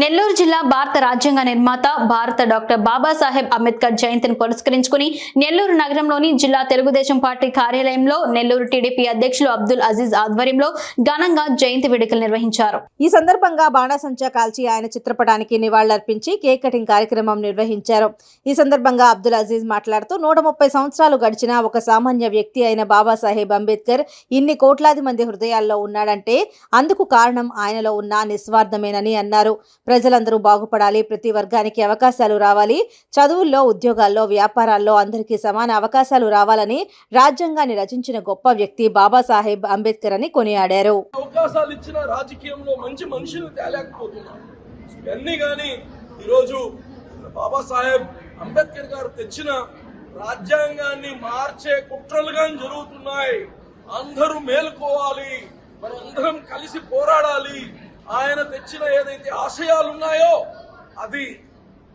నెల్లూరు జిల్లా భారత రాజ్యాంగ నిర్మాత భారత డాక్టర్ బాబాసాహెబ్ అంబేద్కర్ జయంతిని పురస్కరించుకుని నెల్లూరు నగరంలోని జిల్లా తెలుగుదేశం పార్టీ కార్యాలయంలో నెల్లూరు టీడీపీ అధ్యక్షులు అబ్దుల్ అజీజ్ ఆధ్వర్యంలో ఘనంగా జయంతి వేడుకలు నిర్వహించారు. ఈ సందర్భంగా బాణాసంచా కాల్చి ఆయన చిత్రపటానికి నివాళులర్పించి కేక్ కటింగ్ కార్యక్రమం నిర్వహించారు. ఈ సందర్భంగా అబ్దుల్ అజీజ్ మాట్లాడుతూ నూట ముప్పై సంవత్సరాలు గడిచిన ఒక సామాన్య వ్యక్తి అయిన బాబాసాహెబ్ అంబేద్కర్ ఇన్ని కోట్లాది మంది హృదయాల్లో ఉన్నాడంటే అందుకు కారణం ఆయనలో ఉన్న నిస్వార్థమేనని అన్నారు. ప్రజలందరూ బాగుపడాలి ప్రతి వర్గానికి అవకాశాలు రావాలి చదువుల్లో ఉద్యోగాల్లో వ్యాపారాల్లో అందరికీ సమాన అవకాశాలు రావాలని రాజ్యాంగాన్ని రచించిన గొప్ప వ్యక్తి బాబాసాహెబ్ అంబేద్కర్ అని కొనియాడారు. అవకాశాలు ఇచ్చిన రాజకీయంలో మంచి మనుషులు తేలేకపోతున్నారు. ఇవన్నీ కానీ ఈరోజు బాబాసాహెబ్ అంబేద్కర్ గారు తెచ్చిన రాజ్యాంగాన్ని మార్చే కుట్రలుగా జరుగుతున్నాయి. అందరూ మేలుకోవాలి మనం అందరం కలిసి పోరాడాలి. ఆయన తెచ్చిన ఏదైతే ఆశయాలు ఉన్నాయో అది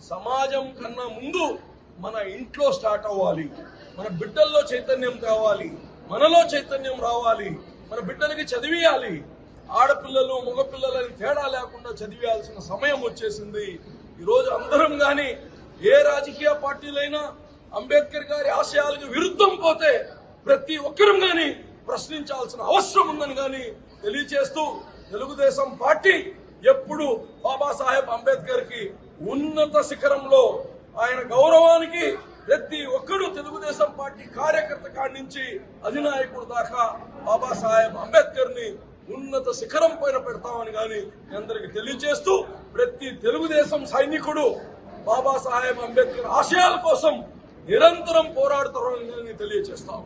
సమాజం కన్నా ముందు మన ఇంట్లో స్టార్ట్ అవ్వాలి. మన బిడ్డల్లో చైతన్యం కావాలి. మనలో చైతన్యం రావాలి. మన బిడ్డలకి చదివేయాలి. ఆడపిల్లలు మగపిల్లలని తేడా లేకుండా చదివేయాల్సిన సమయం వచ్చేసింది. ఈరోజు అందరం కానీ ఏ రాజకీయ పార్టీలైనా అంబేద్కర్ గారి ఆశయాలకు విరుద్ధం పోతే ప్రతి ఒక్కరం కానీ ప్రశ్నించాల్సిన అవసరం ఉందని కానీ తెలియచేస్తూ తెలుగుదేశం పార్టీ ఎప్పుడు బాబాసాహెబ్ అంబేద్కర్కి ఉన్నత శిఖరంలో ఆయన గౌరవానికి ప్రతి ఒక్కరూ తెలుగుదేశం పార్టీ కార్యకర్త కాడి నుంచి అధినాయకుడు దాకా బాబాసాహెబ్ అంబేద్కర్ని ఉన్నత శిఖరం పైన పెడతామని కానీ అందరికి తెలియజేస్తూ ప్రతి తెలుగుదేశం సైనికుడు బాబాసాహెబ్ అంబేద్కర్ ఆశయాల కోసం నిరంతరం పోరాడుతారని తెలియజేస్తాం.